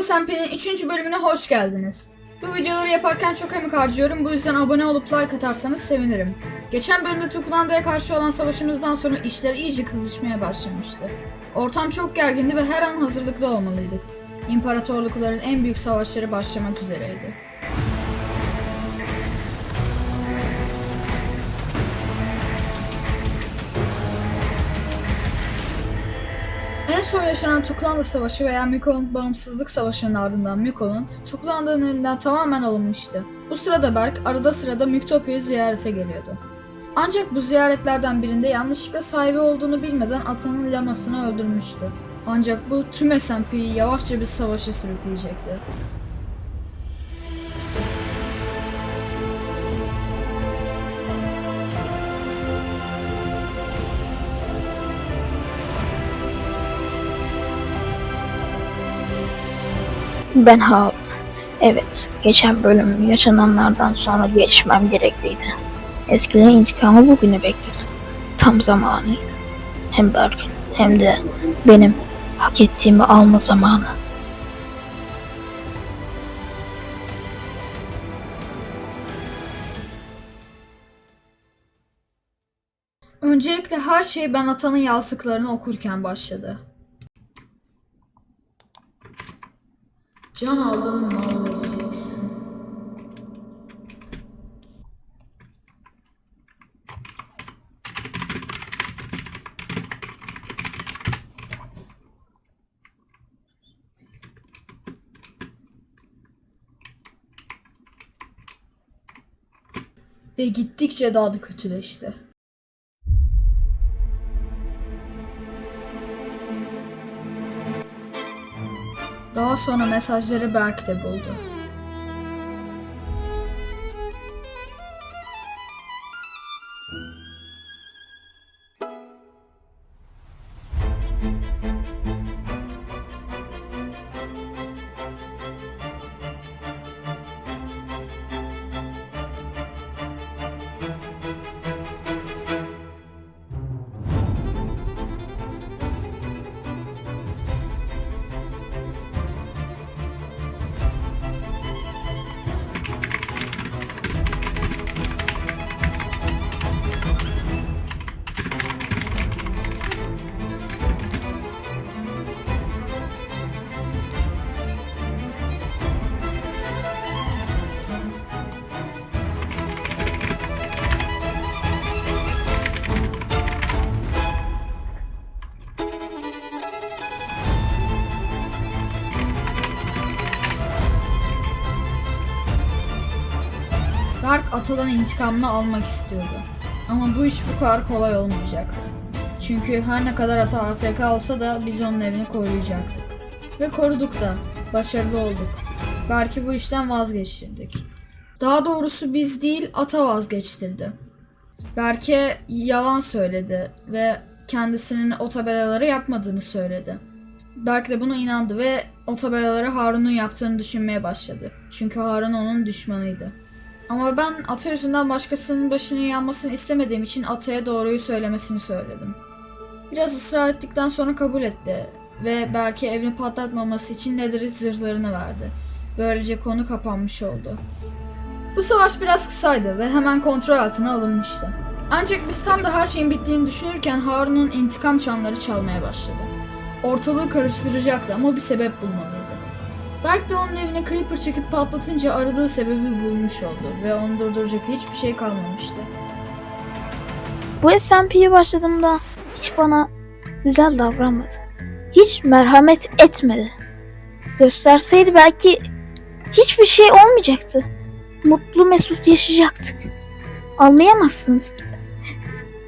Bu SMP'nin 3. bölümüne hoş geldiniz. Bu videoları yaparken çok emek harcıyorum. Bu yüzden abone olup like atarsanız sevinirim. Geçen bölümde Tuklanda'ya karşı olan savaşımızdan sonra işler iyice kızışmaya başlamıştı. Ortam çok gergindi ve her an hazırlıklı olmalıydık. İmparatorlukların en büyük savaşları başlamak üzereydi. En son yaşanan Tuklanda Savaşı veya Mikoland Bağımsızlık Savaşı'nın ardından Mikoland, Tuklanda'nın elinden tamamen alınmıştı. Bu sırada Berk arada sırada Müktopya'yı ziyarete geliyordu. Ancak bu ziyaretlerden birinde yanlışlıkla sahibi olduğunu bilmeden atanın lamasını öldürmüştü. Ancak bu tüm SMP'yi yavaşça bir savaşa sürükleyecekti. Ben Harun. Evet, geçen bölüm yaşananlardan sonra gelişmem gerekliydi. Eskiden intikamı bugünü bekliyordum. Tam zamanıydı. Hem Berk'in hem de benim hak ettiğimi alma zamanı. Öncelikle her şey ben atanın yazdıklarını okurken başladı. Can aldım mal olacaksın. Ve gittikçe daha da kötüleşti. Daha sonra mesajları Berk de buldu. Berk Atalan intikamını almak istiyordu. Ama bu iş bu kadar kolay olmayacak. Çünkü her ne kadar Ata AFK olsa da biz onun evini koruyacaktık. Ve koruduk da. Başarılı olduk. Berk'i bu işten vazgeçirdik. Daha doğrusu biz değil Ata vazgeçtirdi. Berk'e yalan söyledi ve kendisinin o tabelaları yapmadığını söyledi. Berk de buna inandı ve o tabelaları Harun'un yaptığını düşünmeye başladı. Çünkü Harun onun düşmanıydı. Ama ben Ata yüzünden başkasının başının yanmasını istemediğim için Ata'ya doğruyu söylemesini söyledim. Biraz ısrar ettikten sonra kabul etti ve Berk'e evini patlatmaması için Netherite zırhlarını verdi. Böylece konu kapanmış oldu. Bu savaş biraz kısaydı ve hemen kontrol altına alınmıştı. Ancak biz tam da her şeyin bittiğini düşünürken Harun'un intikam çanları çalmaya başladı. Ortalığı karıştıracaktı ama bir sebep bulmalıydı. Berk de onun evine Creeper çekip patlatınca aradığı sebebi bulmuş oldu ve onu durduracak hiçbir şey kalmamıştı. Bu SMP'ye başladığımda hiç bana güzel davranmadı. Hiç merhamet etmedi. Gösterseydi belki hiçbir şey olmayacaktı. Mutlu mesut yaşayacaktık. Anlayamazsınız.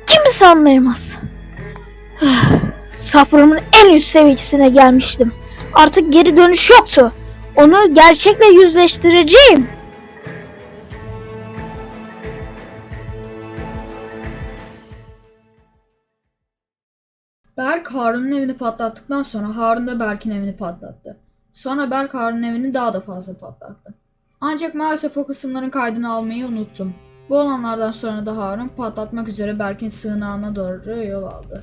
Kimse anlayamaz. Sabrımın en üst seviyesine gelmiştim. Artık geri dönüş yoktu. Onu gerçekle yüzleştireceğim. Berk Harun'un evini patlattıktan sonra Harun da Berk'in evini patlattı. Sonra Berk Harun'un evini daha da fazla patlattı. Ancak maalesef o kısımların kaydını almayı unuttum. Bu olanlardan sonra da Harun patlatmak üzere Berk'in sığınağına doğru yol aldı.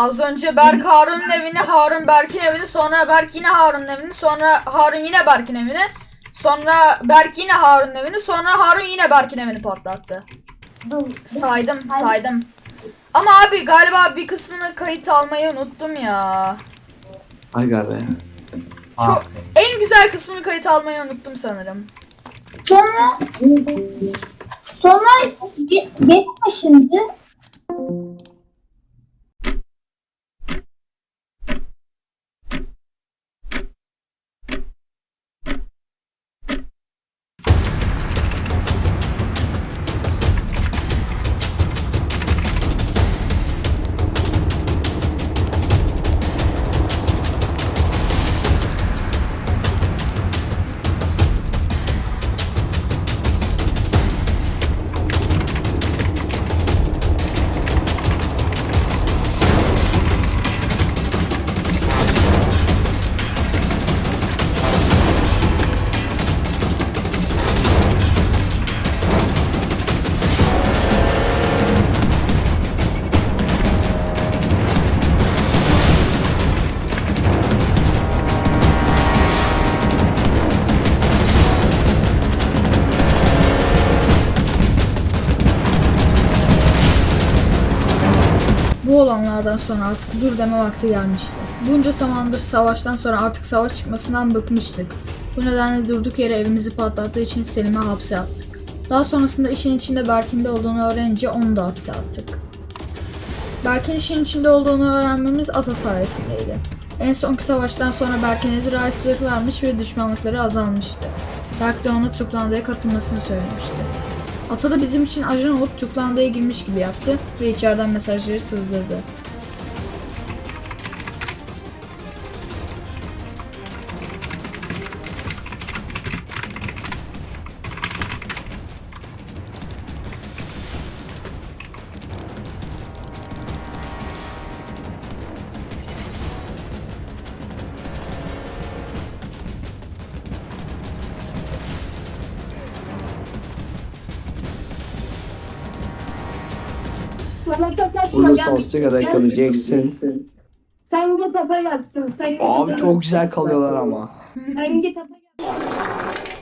Az önce Berk Harun'un evini, Harun Berk'in evini, sonra Berk yine Harun'un evini, sonra Harun yine Berk'in evini, sonra Berk yine Harun'un evini, sonra Harun yine Berk'in evini patlattı. Saydım, saydım. Ama abi galiba bir kısmını kayıt almayı unuttum ya. Aga be. Çok en güzel kısmını kayıt almayı unuttum sanırım. Sonra sonra ge- geçme Bu olanlardan sonra artık dur deme vakti gelmişti. Bunca zamandır savaştan sonra artık savaş çıkmasından bıkmıştık. Bu nedenle durduk yere evimizi patlattığı için Selim'i hapse attık. Daha sonrasında işin içinde Berk'in de olduğunu öğrenince onu da hapse attık. Berk'in işin içinde olduğunu öğrenmemiz Ata sayesindeydi. En sonki savaştan sonra Berk'e nedir rahatsızlık vermiş ve düşmanlıkları azalmıştı. Berk de ona Tuklanda'ya katılmasını söylemişti. Ata da bizim için ajan olup Tuklanda'ya girmiş gibi yaptı ve içeriden mesajları sızdırdı. Abla çok Bunu gel. kadar kalacaksın. Sen git tata gelsin. Sen git Abi çok güzel kalıyorlar ama. Sen git tata gelsin.